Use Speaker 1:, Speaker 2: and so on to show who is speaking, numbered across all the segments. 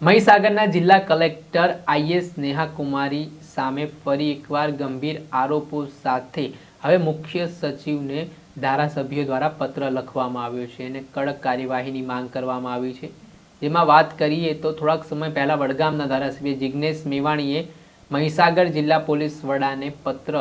Speaker 1: મહીસાગરના જિલ્લા collector IAS Neha કુમારી સામે ફરી એકવાર ગંભીર આરોપો સાથે હવે મુખ્ય સચિવને ધારાસભ્યો દ્વારા પત્ર લખવામાં આવ્યો છે અને કડક કાર્યવાહીની માંગ કરવામાં આવી છે. જેમાં વાત કરીએ તો થોડાક સમય પહેલાં વડગામના ધારાસભ્ય જિજ્ઞેશ મેવાણીએ મહીસાગર જિલ્લા પોલીસ વડાને પત્ર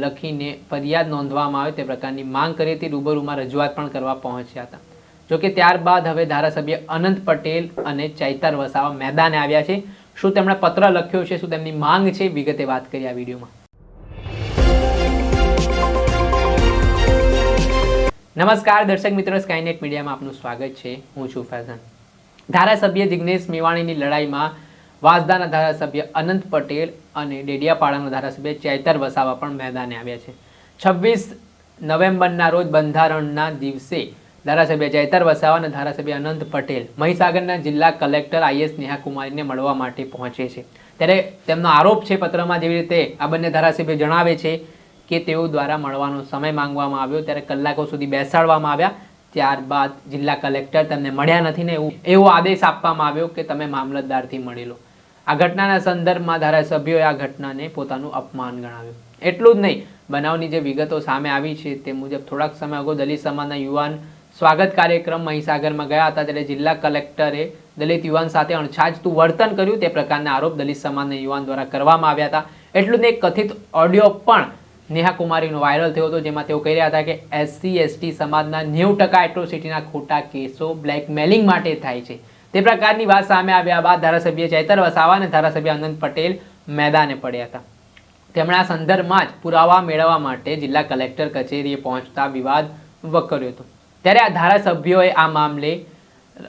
Speaker 1: લખીને ફરિયાદ નોંધવામાં આવે તે પ્રકારની માંગ કરી હતી. રૂબરૂમાં રજૂઆત પણ કરવા પહોંચ્યા હતા. જોકે ત્યારબાદ હવે ધારાસભ્ય અનંત પટેલ અને ચૈતર વસાવા મેદાને આવ્યા છે. શું તેમણે પત્ર લખ્યો છે? શું તેમની માંગ છે? વિગતે વાત કરી આ વિડીયોમાં. નમસ્કાર, દર્શક મિત્રો સ્કાયનેટ મીડિયામાં આપનું સ્વાગત છે. હું છું ફેઝન. ધારાસભ્ય જિગ્નેશ મેવાણીની લડાઈમાં વાંસદાના ધારાસભ્ય અનંત પટેલ અને ડેડિયાપાડાના ધારાસભ્ય ચૈતર વસાવા પણ મેદાને આવ્યા છે. છવ્વીસ નવેમ્બરના રોજ બંધારણના દિવસે ધારાસભ્ય જયતર વસાવા અને ધારાસભ્ય અનંત પટેલ મહીસાગરના જિલ્લા કલેક્ટર આઈએસ નેહા કુમારીને મળવા માટે પહોંચે છે. ત્યારે તેમનો આરોપ છે પત્રમાં જેવી રીતે આ બંને ધારાસભ્ય જણાવે છે કે તેઓ દ્વારા મળવાનો સમય માંગવામાં આવ્યો ત્યારે કલાકો સુધી બેસાડવામાં આવ્યા. ત્યારબાદ જિલ્લા કલેક્ટર તેમને મળ્યા નથી ને એવું એવો આદેશ આપવામાં આવ્યો કે તમે મામલતદારથી મળી લો. આ ઘટનાના સંદર્ભમાં ધારાસભ્યોએ આ ઘટનાને પોતાનું અપમાન ગણાવ્યું. એટલું જ નહીં, બનાવની જે વિગતો સામે આવી છે તે મુજબ થોડાક સમય અગાઉ દલિત સમાજના યુવાન સ્વાગત કાર્યક્રમ મહીસાગરમાં ગયા હતા. ત્યારે જિલ્લા કલેક્ટરે દલિત યુવાન સાથે અણછાજતું વર્તન કર્યું. તે પ્રકારના આરોપ દલિત સમાજના યુવાન દ્વારા કરવામાં આવ્યા હતા. એટલું જ નહીં, કથિત ઓડિયો પણ નેહા કુમારીનો વાયરલ થયો હતો, જેમાં તેઓ કહી રહ્યા હતા કે એસસી, એસટી સમાજના નેવું ટકા એટ્રોસિટીના ખોટા કેસો બ્લેકમેલિંગ માટે થાય છે. તે પ્રકારની વાત સામે આવ્યા બાદ ધારાસભ્ય ચૈતર વસાવા અને ધારાસભ્ય આનંદ પટેલ મેદાને પડ્યા હતા. તેમણે આ સંદર્ભમાં જ પુરાવા મેળવવા માટે જિલ્લા કલેક્ટર કચેરીએ પહોંચતા વિવાદ વકર્યો હતો. ત્યારે આ ધારાસભ્યોએ આ મામલે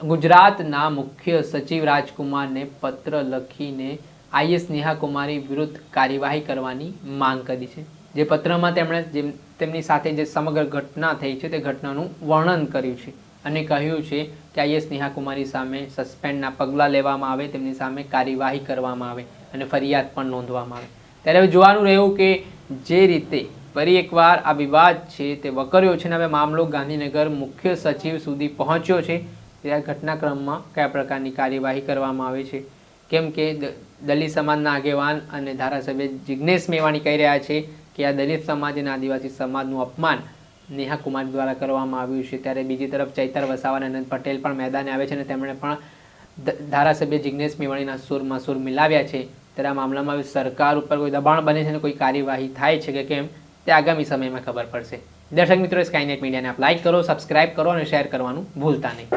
Speaker 1: ગુજરાતના મુખ્ય સચિવ રાજકુમારને પત્ર લખીને આઈએસ નેહા કુમારી વિરુદ્ધ કાર્યવાહી કરવાની માંગ કરી છે. જે પત્રમાં તેમણે જેમ તેમની સાથે જે સમગ્ર ઘટના થઈ છે તે ઘટનાનું વર્ણન કર્યું છે અને કહ્યું છે કે આઈએસ નેહા કુમારી સામે સસ્પેન્ડના પગલાં લેવામાં આવે, તેમની સામે કાર્યવાહી કરવામાં આવે અને ફરિયાદ પણ નોંધવામાં આવે. ત્યારે હવે જોવાનું રહ્યું કે જે રીતે ફરી એકવાર આ વિવાદ છે તે વકર્યો છે અને હવે મામલો ગાંધીનગર મુખ્ય સચિવ સુધી પહોંચ્યો છે. ત્યાં ઘટનાક્રમમાં કયા પ્રકારની કાર્યવાહી કરવામાં આવે છે? કેમ કે દલિત સમાજના આગેવાન અને ધારાસભ્ય જિજ્ઞેશ મેવાણી કહી રહ્યા છે કે આ દલિત સમાજ અને આદિવાસી સમાજનું અપમાન નેહા કુમાર દ્વારા કરવામાં આવ્યું છે. ત્યારે બીજી તરફ ચૈતર વસાવા અને અનંત પટેલ પણ મેદાને આવે છે અને તેમણે પણ ધારાસભ્ય જિજ્ઞેશ મેવાણીના સુરમાં સુર મિલાવ્યા છે. ત્યારે આ મામલામાં સરકાર ઉપર કોઈ દબાણ બને છે અને કોઈ કાર્યવાહી થાય છે કે કેમ? તે આગામી સમયમાં ખબર પડશે. દર્શક મિત્રો સ્કાયનેટ મીડિયાને આપ લાઈક કરો સબસ્ક્રાઇબ કરો અને શેર કરવાનું ભૂલતા નહીં.